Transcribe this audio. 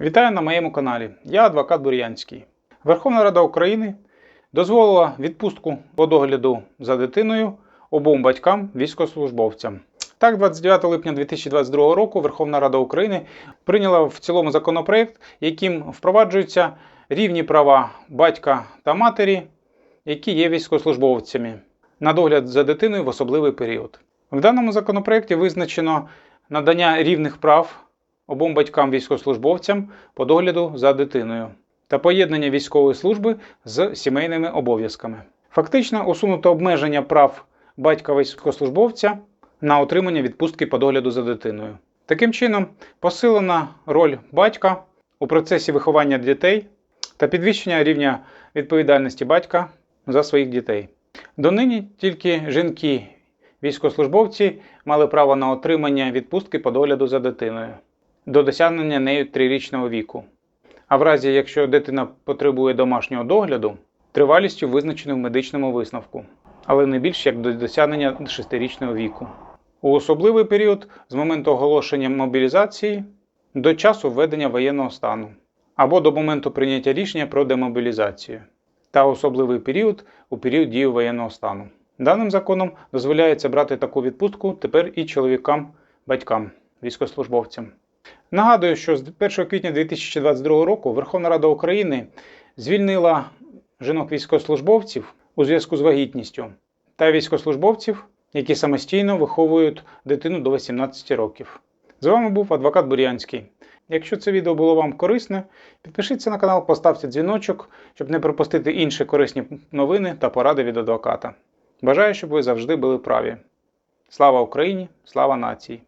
Вітаю на моєму каналі. Я адвокат Бур'янський. Верховна Рада України дозволила відпустку по догляду за дитиною обом батькам військовослужбовцям. Так, 29 липня 2022 року Верховна Рада України прийняла в цілому законопроект, яким впроваджуються рівні права батька та матері, які є військовослужбовцями, на догляд за дитиною в особливий період. В даному законопроекті визначено надання рівних прав обом батькам військовослужбовцям по догляду за дитиною та поєднання військової служби з сімейними обов'язками. Фактично усунуто обмеження прав батька військовослужбовця на отримання відпустки по догляду за дитиною. Таким чином, посилена роль батька у процесі виховання дітей та підвищення рівня відповідальності батька за своїх дітей. Донині тільки жінки військовослужбовці мали право на отримання відпустки по догляду за дитиною до досягнення нею трирічного віку. А в разі, якщо дитина потребує домашнього догляду, тривалістю визначено в медичному висновку, але не більш як до досягнення 6-річного віку. У особливий період з моменту оголошення мобілізації до часу введення воєнного стану або до моменту прийняття рішення про демобілізацію та особливий період у період дії воєнного стану. Даним законом дозволяється брати таку відпустку тепер і чоловікам, батькам, військовослужбовцям. Нагадую, що з 1 квітня 2022 року Верховна Рада України звільнила жінок військовослужбовців у зв'язку з вагітністю та військовослужбовців, які самостійно виховують дитину до 18 років. З вами був адвокат Бур'янський. Якщо це відео було вам корисне, підпишіться на канал, поставте дзвіночок, щоб не пропустити інші корисні новини та поради від адвоката. Бажаю, щоб ви завжди були праві. Слава Україні! Слава нації!